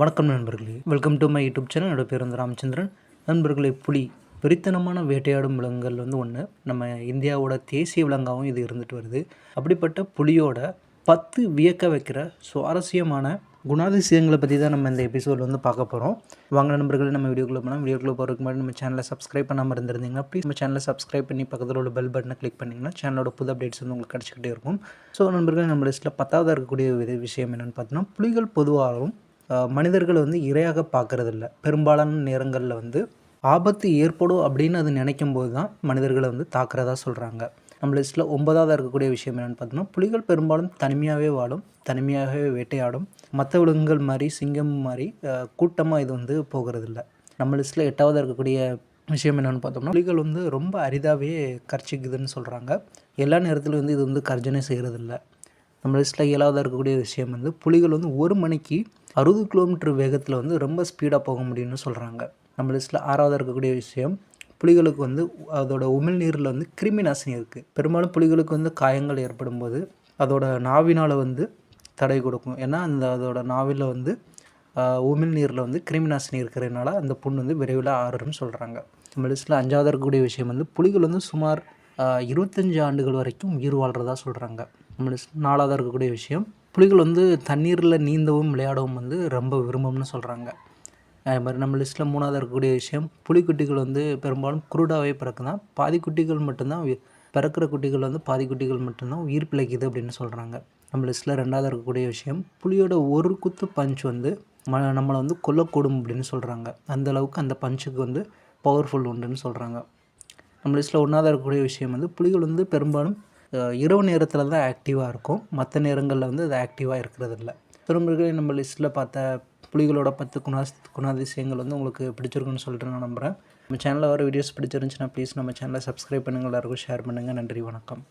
வணக்கம் நண்பர்களே. Welcome to my YouTube channel என்னோட பேர் வந்து ராமச்சந்திரன். நண்பர்களே புலி வெறித்தனமான வேட்டையாடும் விலங்குகள் வந்து ஒன்று நம்ம இந்தியாவோட தேசிய விலங்காகவும் இது இருந்துட்டு வருது. அப்படிப்பட்ட புலியோட பத்து வியக்க வைக்கிற சுவாரஸ்யமான குணாதிசயங்களை பற்றி தான் நம்ம இந்த எபிசோடில் வந்து பார்க்க போகிறோம் வாங்க நண்பர்களே நம்ம வீடியோக்குள்ளே போனால் வீடியோக்குள்ளே போகிறதுக்கு முன்னாடி நம்ம சேனலை சப்ஸ்கிரைப் பண்ணாமல் இருந்திருந்தீங்கன்னா ப்ளீஸ் நம்ம சேனலை சப்ஸ்கிரைப் பண்ணி பக்கத்தில் உள்ள பெல் பட்டனை கிளிக் பண்ணிங்கன்னா சேனலோட புது அப்டேட்ஸ் வந்து உங்களுக்கு கிடச்சிக்கிட்டே இருக்கும். ஸோ நண்பர்கள் நம்ம லிஸ்ட்டில் பத்தாவது இருக்கக்கூடிய விஷயம் என்னென்னு பார்த்தோன்னா புலிகள் பொதுவாகவும் மனிதர்களை வந்து இரையாக பார்க்குறதில்ல. பெரும்பாலான நேரங்களில் வந்து ஆபத்து ஏற்படும் அப்படின்னு அது நினைக்கும் போது தான் மனிதர்களை வந்து தாக்குறதா சொல்கிறாங்க நம்ம லிஸ்ட்டில் ஒன்பதாவது இருக்கக்கூடிய விஷயம் என்னென்னு பார்த்தோம்னா புலிகள் பெரும்பாலும் தனிமையாகவே வாழும் தனிமையாகவே வேட்டையாடும். மற்ற விலங்குகள் மாதிரி சிங்கம் மாதிரி கூட்டமாக இது வந்து போகிறதில்ல. நம்ம லிஸ்ட்டில் எட்டாவது இருக்கக்கூடிய விஷயம் என்னென்னு பார்த்தோம்னா புலிகள் வந்து ரொம்ப அரிதாகவே கர்ச்சிக்குதுன்னு சொல்கிறாங்க எல்லா நேரத்துலையும் வந்து இது வந்து கர்ஜனை செய்கிறதில்ல நம்ம லிஸ்ட்டில் ஏழாவதாக இருக்கக்கூடிய விஷயம் வந்து புலிகள் வந்து ஒரு மணிக்கு அறுபது கிலோமீட்டர் வேகத்தில் வந்து ரொம்ப ஸ்பீடாக போக முடியும்னு சொல்கிறாங்க நம்ம லிஸ்ட்டில் ஆறாவதாக இருக்கக்கூடிய விஷயம் புலிகளுக்கு வந்து அதோட உமிழ்நீரில் வந்து கிருமி நாசினி இருக்குது பெரும்பாலும் புலிகளுக்கு வந்து காயங்கள் ஏற்படும் போது அதோட நாவினால் வந்து தடை கொடுக்கும். ஏன்னா அந்த அதோட நாவில் வந்து உமிழ்நீரில் வந்து கிருமி நாசினி இருக்கிறதுனால அந்த புண் வந்து விரைவில் ஆறுன்னு சொல்கிறாங்க நம்ம லிஸ்ட்டில் அஞ்சாவது இருக்கக்கூடிய விஷயம் வந்து புலிகள் வந்து சுமார் இருபத்தஞ்சு ஆண்டுகள் வரைக்கும் உயிர் வாழ்கிறதா சொல்கிறாங்க நம்ம நாலாவதாக இருக்கக்கூடிய விஷயம். புலிகள் வந்து தண்ணீரில் நீந்தவும் விளையாடவும் வந்து ரொம்ப விரும்பும்னு சொல்கிறாங்க அதே மாதிரி நம்ம லிஸ்ட்டில் மூணாவது இருக்கக்கூடிய விஷயம். புலிக்குட்டிகள் வந்து பெரும்பாலும் குருடாகவே பிறக்குதான். பாதி குட்டிகள் மட்டும்தான் பிறக்கிற குட்டிகள் வந்து பாதி குட்டிகள் மட்டும்தான் உயிர் பிழைக்குது அப்படின்னு சொல்கிறாங்க நம்ம லிஸ்ட்டில் ரெண்டாவது இருக்கக்கூடிய விஷயம். புலியோட ஒரு குத்து பஞ்ச் வந்து ம நம்மளை வந்து கொல்லக்கூடும் அப்படின்னு சொல்கிறாங்க அந்தளவுக்கு அந்த பஞ்சுக்கு வந்து பவர்ஃபுல் உண்டுன்னு சொல்கிறாங்க நம்ம லிஸ்ட்டில் ஒன்றாவது இருக்கக்கூடிய விஷயம் வந்து புலிகள் வந்து பெரும்பாலும் இரவு நேரத்தில் தான் ஆக்டிவாக இருக்கும். மற்ற நேரங்களில் வந்து அது ஆக்டிவாக இருக்கிறது இல்லை திரும்ப நம்ம லிஸ்ட்டில் பார்த்த புலிகளோட பத்து குணா குணாதிசயங்கள் வந்து உங்களுக்கு பிடிச்சிருக்குன்னு சொல்லிட்டு நான் நம்புகிறேன் நம்ம சேனலில் வர வீடியோஸ் பிடிச்சிருந்துச்சுன்னா ப்ளீஸ் நம்ம சேனலை சப்ஸ்கிரைப் பண்ணுங்கள் எல்லாருக்கும் ஷேர் பண்ணுங்கள் நன்றி வணக்கம்.